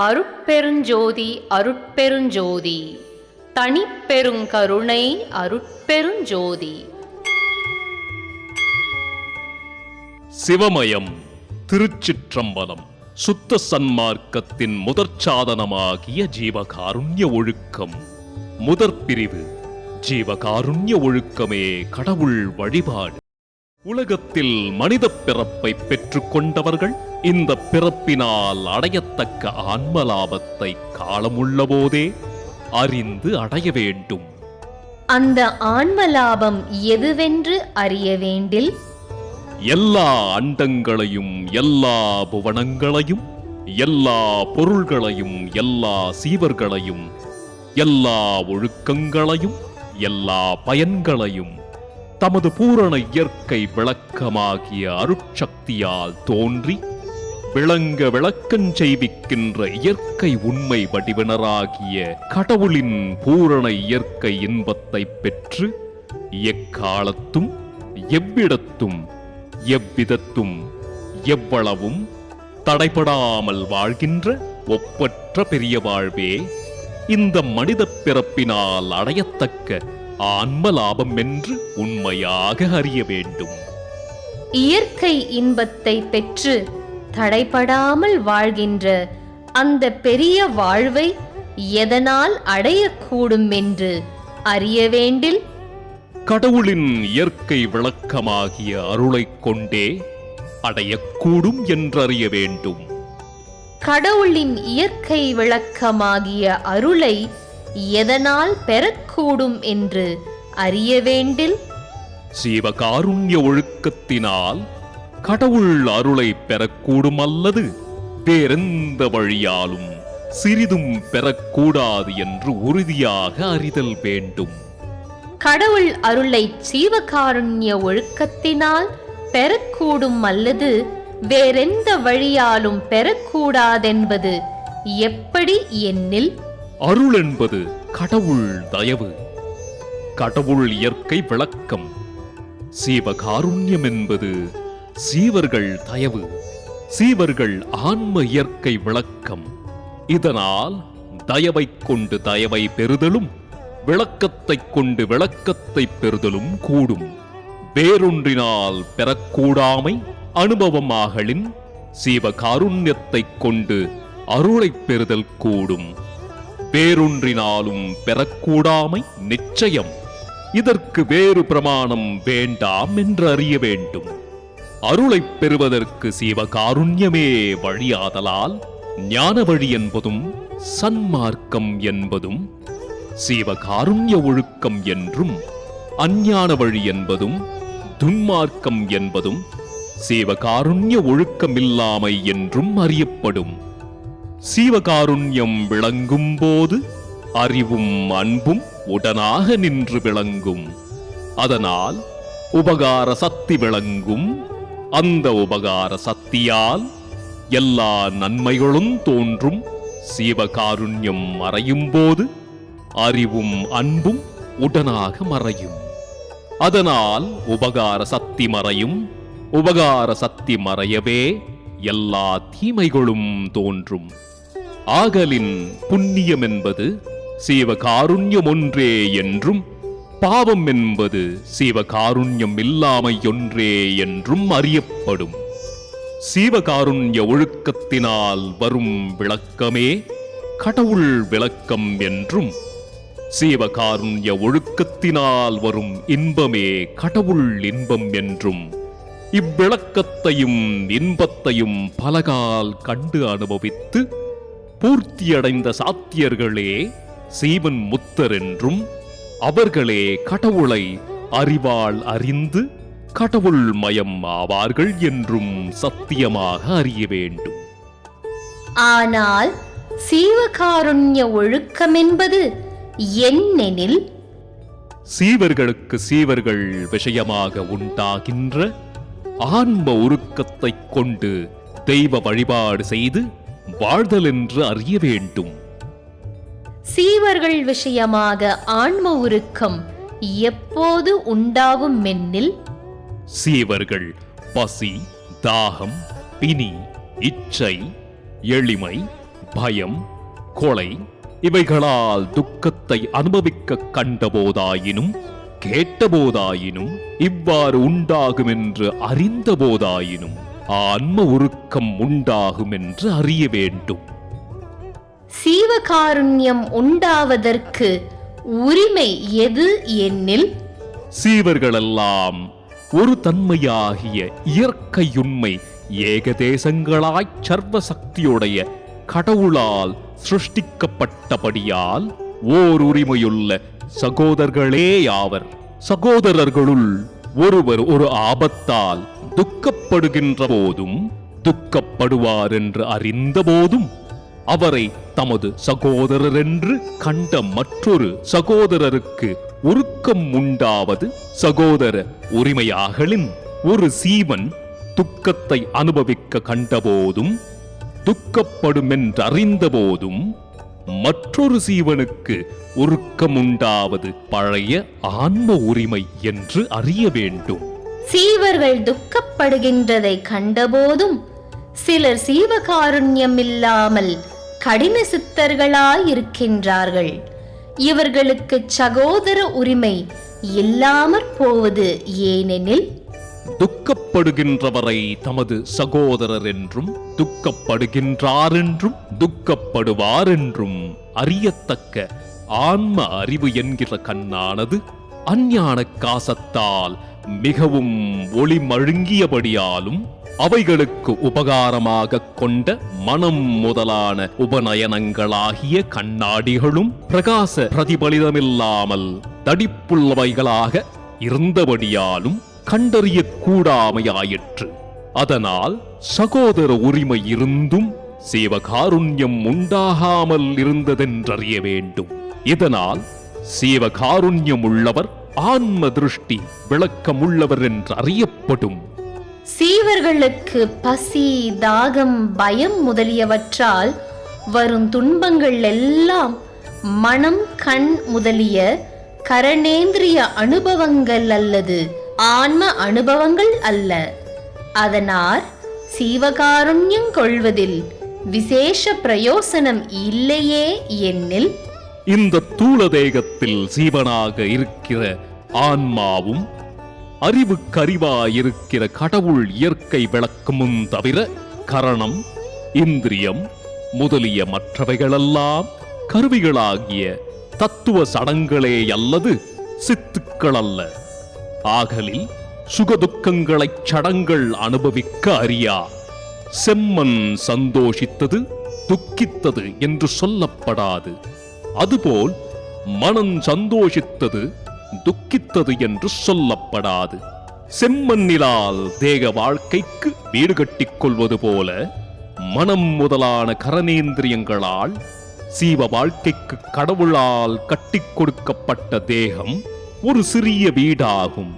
அருட்பெருஞ்சோதி அருட்பெருஞ்சோதி. தனிப்பெருங்கருணை அருட்பெருஞ்சோதி. சிவமயம் திருச்சிற்றம்பலம் சுத்த சன்மார்க்கத்தின் முதற் சாதனமாகிய ஜீவகாருண்ய ஒழுக்கம். முதற் பிரிவு ஜீவகாருண்ய ஒழுக்கமே கடவுள் வழிபாடு. உலகத்தில் மனிதப் பிறப்பை பெற்றுக்கொண்டவர்கள் இந்த பிறப்பினால் அடையத்தக்க ஆன்ம லாபத்தை காலமுள்ளபோதே அறிந்து அடைய வேண்டும். அந்த ஆன்ம லாபம் எதுவென்று அறிய வேண்டில்? எல்லா அண்டங்களையும் எல்லா புவனங்களையும் எல்லா பொருள்களையும் எல்லா சீவர்களையும் எல்லா ஒழுக்கங்களையும் எல்லா பயன்களையும் தமது பூரண இயற்கை விளக்கமாகிய அருட்சக்தியால் தோன்றி விளங்க விளக்கஞ் செய்விக்கின்ற இயற்கை உண்மை வடிவினராகிய கடவுளின் பூரண இயற்கை இன்பத்தை பெற்று எக்காலத்தும் எவ்விடத்தும் எவ்விதத்தும் எவ்வளவும் தடைபடாமல் வாழ்கின்ற ஒப்பற்ற பெரிய வாழ்வே இந்த மனித பிறப்பினால் அடையத்தக்க ஆன்ம லாபம் என்று உண்மையாக அறிய வேண்டும். இயற்கை இன்பத்தை பெற்று தடைபடாமல் வாழ்கின்ற அந்த பெரிய வாழ்வை எதனால் அடையக்கூடும் என்று அறிய வேண்டில்? கடவுளின் இயற்கை விளக்கமாகிய அருளைக் கொண்டே அடையக்கூடும் என்றறிய வேண்டும். கடவுளின் இயற்கை விளக்கமாகிய அருளை எதனால் பெறக்கூடும் என்று அறிய வேண்டில்? சீவகாருண்ய ஒழுக்கத்தினால் கடவுள் அருளை பெறக்கூடும் அல்லது வேறெந்த வழியாலும் சிறிதும் பெறக்கூடாது என்று உறுதியாக அறிதல் வேண்டும். கடவுள் அருளை ஜீவகாருண்ய ஒழுக்கத்தினால் பெறக்கூடும் அல்லது வேறெந்த வழியாலும் பெறக்கூடாதென்பது எப்படி எண்ணில் அருள் என்பது கடவுள் தயவு. கடவுள் இயற்கை விளக்கம். சீவகாருண்யம் என்பது சீவர்கள் தயவு. சீவர்கள் ஆன்ம இயற்கை விளக்கம். இதனால் தயவைக் கொண்டு தயவை பெறுதலும் விளக்கத்தைக் கொண்டு விளக்கத்தை பெறுதலும் கூடும். வேறொன்றினால் பெறக்கூடாமை அனுபவமாகலின் சீவகாருண்யத்தைக் கொண்டு அருளைப் பெறுதல் கூடும். வேறொன்றினாலும் பெறக்கூடாமை நிச்சயம். இதற்கு வேறு பிரமாணம் வேண்டாம் என்று அறிய வேண்டும். அருளைப் பெறுவதற்கு சிவகாருண்யமே வழியாதலால் ஞான வழி என்பதும் சன்மார்க்கம் என்பதும் சிவகாருண்ய ஒழுக்கம் என்றும் அஞ்ஞான வழி என்பதும் துன்மார்க்கம் என்பதும் சிவகாருண்ய ஒழுக்கமில்லாமை என்றும் அறியப்படும். சீவகாருண்யம் விளங்கும் போது அறிவும் அன்பும் உடனாக நின்று விளங்கும். அதனால் உபகார சக்தி விளங்கும். அந்த உபகார சக்தியால் எல்லா நன்மைகளும் தோன்றும். சீவகாருண்யம் மறையும் போது அறிவும் அன்பும் உடனாக மறையும். அதனால் உபகார சக்தி மறையும். உபகார சக்தி மறையவே எல்லா தீமைகளும் தோன்றும். ஆகலின் புண்ணியம் என்பது சீவகாருண்யம் ஒன்றே என்றும் பாவம் என்பது சீவகாருண்யம் இல்லாமை ஒன்றே என்றும் அறியப்படும். சீவகாருண்ய ஒழுக்கத்தினால் வரும் விளக்கமே கடவுள் விளக்கம் என்றும் சீவகாருண்ய ஒழுக்கத்தினால் வரும் இன்பமே கடவுள் இன்பம் என்றும் இவ்விளக்கத்தையும் இன்பத்தையும் பலகால் கண்டு அனுபவித்து பூர்த்தியடைந்த சாத்தியர்களே சீவன் முத்தர் என்றும் அவர்களே கடவுளை அறிவால் அறிந்து கடவுள் மயம் ஆவார்கள் என்றும் சத்தியமாக அறிய வேண்டும். ஆனால் சீவகாருண்ய ஒழுக்கம் என்பது என்னெனில்? சீவர்களுக்கு சீவர்கள் விஷயமாக உண்டாகின்ற ஆன்ம உருக்கத்தைக் கொண்டு தெய்வ வழிபாடு செய்து வாழ்தல் என்று அறிய வேண்டும். சீவர்கள் விஷயமாக ஆன்ம உருக்கம் எப்போது உண்டாகும் மென்னில்? சீவர்கள் பசி தாகம் பிணி இச்சை எளிமை பயம் கொலை இவைகளால் துக்கத்தை அனுபவிக்க கண்டபோதாயினும் கேட்டபோதாயினும் இவ்வாறு உண்டாகும் என்று அறிந்தபோதாயினும் ஆன்ம உருக்கம் உண்டாகும் என்று அறிய வேண்டும். சீவகாருண்யம் உண்டாவதற்கு உரிமை எது என்னில்? சீவர்களெல்லாம் ஒரு தன்மையாகிய இயற்கையுண்மை ஏகதேசங்களாய்ச் சர்வ சக்தியுடைய கடவுளால் சிருஷ்டிக்கப்பட்டபடியால் ஓர் உரிமையுள்ள சகோதரர்களேயாவர். சகோதரர்களுள் ஒருவர் ஒரு ஆபத்தால் துக்கப்படுகின்ற போதும் துக்கப்படுவார் என்று அறிந்த போதும் அவரை தமது சகோதரர் என்று கண்ட மற்றொரு சகோதரருக்கு உருக்கம் உண்டாவது சகோதர உரிமையாகலின் ஒரு சீவன் துக்கத்தை அனுபவிக்க கண்டபோதும் துக்கப்படுமென்றறிந்த போதும் மற்றொரு சீவனுக்கு உருக்கமுண்டாவது பழைய ஆன்ம உரிமை என்று அறிய வேண்டும். சீவர்கள் துக்கப்படுகின்றதை கண்டபோதும் சிலர் சீவகாருண்யம் இல்லாமல் கடின சித்தர்களாயிருக்கின்றார்கள். இவர்களுக்கு சகோதர உரிமை இல்லாமற் போவது ஏனெனில் துக்கப்படுகின்றவரை தமது சகோதரர் என்றும் துக்கப்படுகின்றார் என்றும் துக்கப்படுவார் என்றும் அறியத்தக்க ஆன்ம அறிவு என்கிற கண்ணானது அஞ்ஞான காசத்தால் மிகவும் ஒளி மழுங்கியபடியாலும் அவைகளுக்கு உபகாரமாக கொண்ட மனம் முதலான உபநயனங்களாகிய கண்ணாடிகளும் பிரகாச பிரதிபலிதமில்லாமல் தடிப்புள்ளவைகளாக இருந்தபடியாலும் கண்டறியக்கூடாமையாயிற்று அதனால் சகோதர உரிமை இருந்தும் சீவகாருண்யம் உண்டாகாமல் இருந்ததென்றறிய வேண்டும். இதனால் சீவகாருண்யம் உள்ளவர் ஆன்ம திருஷ்டி விளக்கமுள்ளவர் என்று அறியப்படும் சீவர்களுக்கு பசி தாகம் பயம் முதலியவற்றால் வரும் துன்பங்கள் எல்லாம் மனம் கண் முதலிய கரணேந்திரிய அனுபவங்கள் அல்லது ஆன்ம அனுபவங்கள் அல்ல. அதனால் சீவகாருண்யம் கொள்வதில் விசேஷ பிரயோசனம் இல்லையே என்னில் இந்த தூள தேகத்தில் சீவனாக இருக்கிற ஆன்மாவும் அறிவுக்கறிவாயிருக்கிற கடவுள் இயற்கை விளக்கமும் தவிர கரணம் இந்திரியம் முதலிய மற்றவைகளெல்லாம் கருவிகளாகிய தத்துவ சடங்களே அல்லது சித்துக்கள் அல்ல ஆகலில் சுகதுக்கங்களைச் சடங்கள் அனுபவிக்க அறியா. செம்மன் சந்தோஷித்தது துக்கித்தது என்று சொல்லப்படாது. அதுபோல் மனம் சந்தோஷித்தது துக்கித்தது என்று சொல்லப்படாது. செம்மண்ணிலால் தேக வாழ்க்கைக்கு வீடு கட்டிக் கொள்வது போல மனம் முதலான கரணேந்திரியங்களால் சீவ வாழ்க்கைக்கு கடவுளால் கட்டிக் கொடுக்கப்பட்ட தேகம் ஒரு சிறிய வீடாகும்.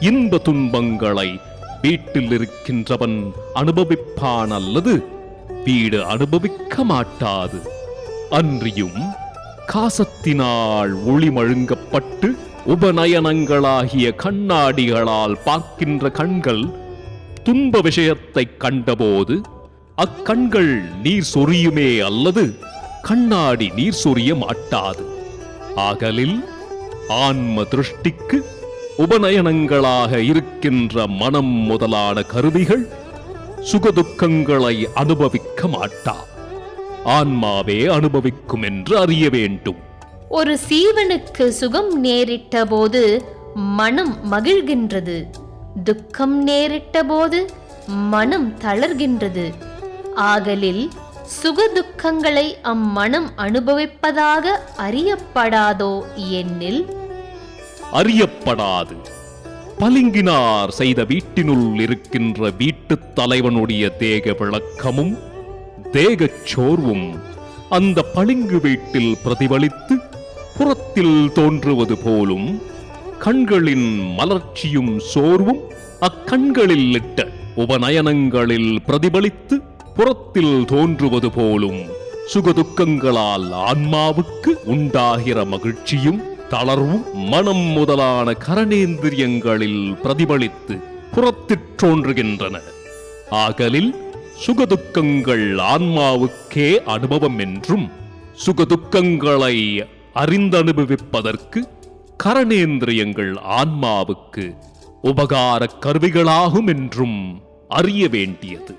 இன்ப துன்பங்களை வீட்டில் இருக்கின்றவன் அனுபவிப்பான் அல்லது வீடு அனுபவிக்க மாட்டாது. அன்றியும் காசத்தினால் ஒளிமழுங்கப்பட்டு உபநயனங்களாகிய கண்ணாடிகளால் பார்க்கின்ற கண்கள் துன்ப விஷயத்தை கண்டபோது அக்கண்கள் நீர் சொரியுமே அல்லது கண்ணாடி நீர் சொரிய மாட்டாது. ஆகலில் ஆன்ம திருஷ்டிக்கு உபநயனங்களாக இருக்கின்ற மனம் முதலான கருவிகள் சுகதுக்கங்களை அனுபவிக்க மாட்டா. ஆன்மாவே அனுபவிக்கும் என்று அறிய வேண்டும். ஒரு சீவனுக்கு சுகம் நேரிட்ட போது மனம் மகிழ்கின்றது. துக்கம் நேரிட்ட போது மனம் தளர்கின்றது. ஆகலில் சுகதுக்கங்களை அம்மனம் அனுபவிப்பதாக அறியப்படாதோ என்னில்? அறியப்படாது. பளிங்கினார் செய்த வீட்டினுள் இருக்கின்ற வீட்டுத் தலைவனுடைய தேக விளக்கமும் தேகச் சோர்வும் அந்த பளிங்கு வீட்டில் பிரதிபலித்து புறத்தில் தோன்றுவது போலும் கண்களின் மலர்ச்சியும் சோர்வும் அக்கண்களில் இட்ட உபநயனங்களில் பிரதிபலித்து புறத்தில் தோன்றுவது போலும் சுகதுக்கங்களால் ஆன்மாவுக்கு உண்டாகிற மகிழ்ச்சியும் தளர்வும் மனம் முதலான கரணேந்திரியங்களில் பிரதிபலித்து புறத்திற் தோன்றுகின்றன. ஆகலில் சுகதுக்கங்கள் ஆன்மாவுக்கே அனுபவம் என்றும் சுகதுக்கங்களை அறிந்தனுபவிப்பதற்கு கரணேந்திரியங்கள் ஆன்மாவுக்கு உபகார கருவிகளாகும் என்றும் அறிய வேண்டியது.